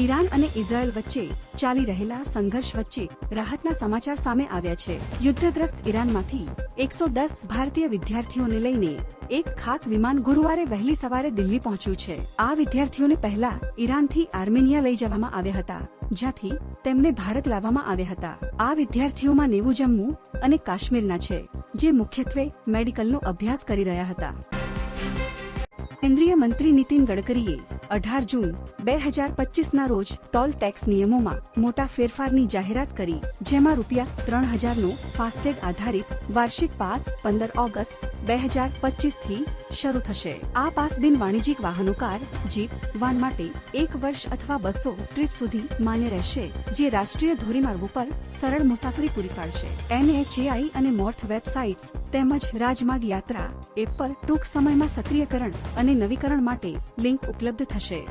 Iran અને Israel વચ્ચે ચાલી રહેલા સંઘર્ષ વચ્ચે રાહતના સમાચાર સામે આવ્યા છે. યુદ્ધગ્રસ્ત ઈરાનમાંથી એકસો દસ ભારતીય વિદ્યાર્થીઓને લઈને એક ખાસ વિમાન ગુરુવારે વહેલી સવારે દિલ્હી પહોંચ્યું છે. આ વિદ્યાર્થીઓને પહેલા ઈરાનથી આર્મેનિયા લઈ જવામાં આવ્યા હતા, જ્યાંથી તેમને ભારત લાવવામાં આવ્યા હતા. આ વિદ્યાર્થીઓમાં નેવું જમ્મુ અને કાશ્મીરના છે, જે મુખ્યત્વે મેડિકલનો અભ્યાસ કરી રહ્યા હતા. કેન્દ્રીય મંત્રી નીતિન ગડકરીએ અઢાર જૂન, બે હજાર પચીસના રોજ ટોલ ટેક્સ નિયમોમાં મોટા ફેરફારની જાહેરાત કરી, જેમાં રૂપિયા ત્રણ હજારનો ફાસ્ટેગ આધારિત વાર્ષિક પાસ પંદર ઓગસ્ટ, બે હજાર પચીસથી શરૂ થશે. આ પાસ બિન વાણિજ્યિક વાહનો, કાર, જીપ, વાન માટે એક વર્ષ અથવા બસો ટ્રીપ સુધી માન્ય રહેશે, જે રાષ્ટ્રીય ધોરીમાર્ગ ઉપર સરળ મુસાફરી પૂરી પાડશે. એનએચએઆઈ અને મોર્થ વેબસાઇટ્સ તેમજ રાજમાર્ગ યાત્રા એપ પર ટૂંક સમયમાં સક્રિયકરણ અને નવીકરણ માટે લિંક ઉપલબ્ધ થશે.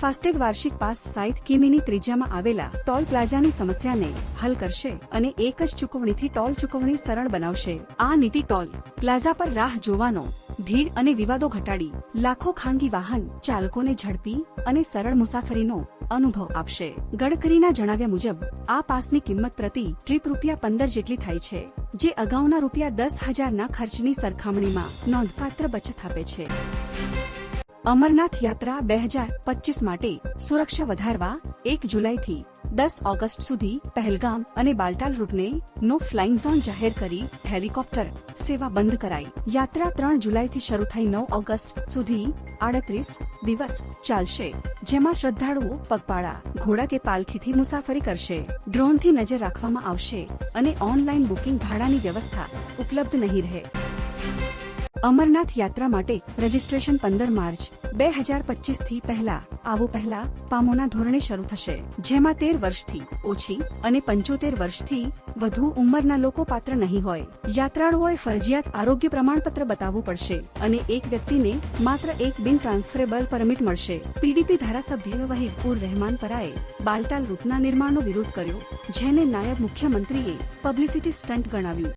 ફાસ્ટેગ વાર્ષિક પાસ સાઈઠ કિમીની ત્રિજ્યામાં આવેલા ટોલ પ્લાઝાની સમસ્યાને હલ કરશે અને એક જ ચૂકવણીથી ટોલ ચૂકવણી સરળ બનાવશે. આ નીતિ ટોલ પ્લાઝા પર રાહ જોવાનો, ભીડ અને વિવાદો ઘટાડી, લાખો ખાનગી વાહન ચાલકોને ઝડપી અને સરળ મુસાફરીનો અનુભવ આપશે. ગડકરીના જણાવ્યા મુજબ, આ પાસની કિંમત પ્રતિ ટ્રીપ રૂપિયા પંદર જેટલી થાય છે, જે અગાઉના રૂપિયા દસ હજારના ખર્ચની સરખામણીમાં નોંધપાત્ર બચત આપે છે. અમરનાથ યાત્રા બે હજાર પચીસ માટે સુરક્ષા વધારવા એક જુલાઈથી દસ ઓગસ્ટ સુધી પહેલગામ અને બાલટાલ રૂટને નો ફ્લાઇંગ ઝોન જાહેર કરી હેલિકોપ્ટર સેવા બંધ કરાઈ. યાત્રા ત્રણ જુલાઈથી શરૂ થઈ નવ ઓગસ્ટ સુધી આડત્રીસ દિવસ ચાલશે, જેમાં શ્રદ્ધાળુઓ પગપાળા, ઘોડા કે પાલખીથી મુસાફરી કરશે. ડ્રોનથી નજર રાખવામાં આવશે અને ઓનલાઈન બુકિંગ ભાડાની વ્યવસ્થા ઉપલબ્ધ નહીં રહે. અમરનાથ યાત્રા માટે રજીસ્ટ્રેશન પંદર માર્ચ, બે હજાર પચીસથી પહેલા. આવું પહેલા પામોના ધોરણે શરૂ થશે. જેમાં તેર વર્ષથી ઓછી અને પંચોતેર વર્ષથી વધુ ઉંમરના લોકો પાત્ર નહીં હોય. યાત્રાળુઓએ ફરજિયાત આરોગ્ય પ્રમાણપત્ર બતાવવું પડશે અને એક વ્યક્તિને માત્ર એક બિન ટ્રાન્સફરેબલ પરમિટ મળશે. પીડીપી ધારાસભ્ય વહીદ ઉર રહેમાન પરાએ બાલટાલ રૂટના નિર્માણનો વિરોધ કર્યો, જેને નાયબ મુખ્યમંત્રીએ પબ્લિસિટી સ્ટન્ટ ગણાવ્યું.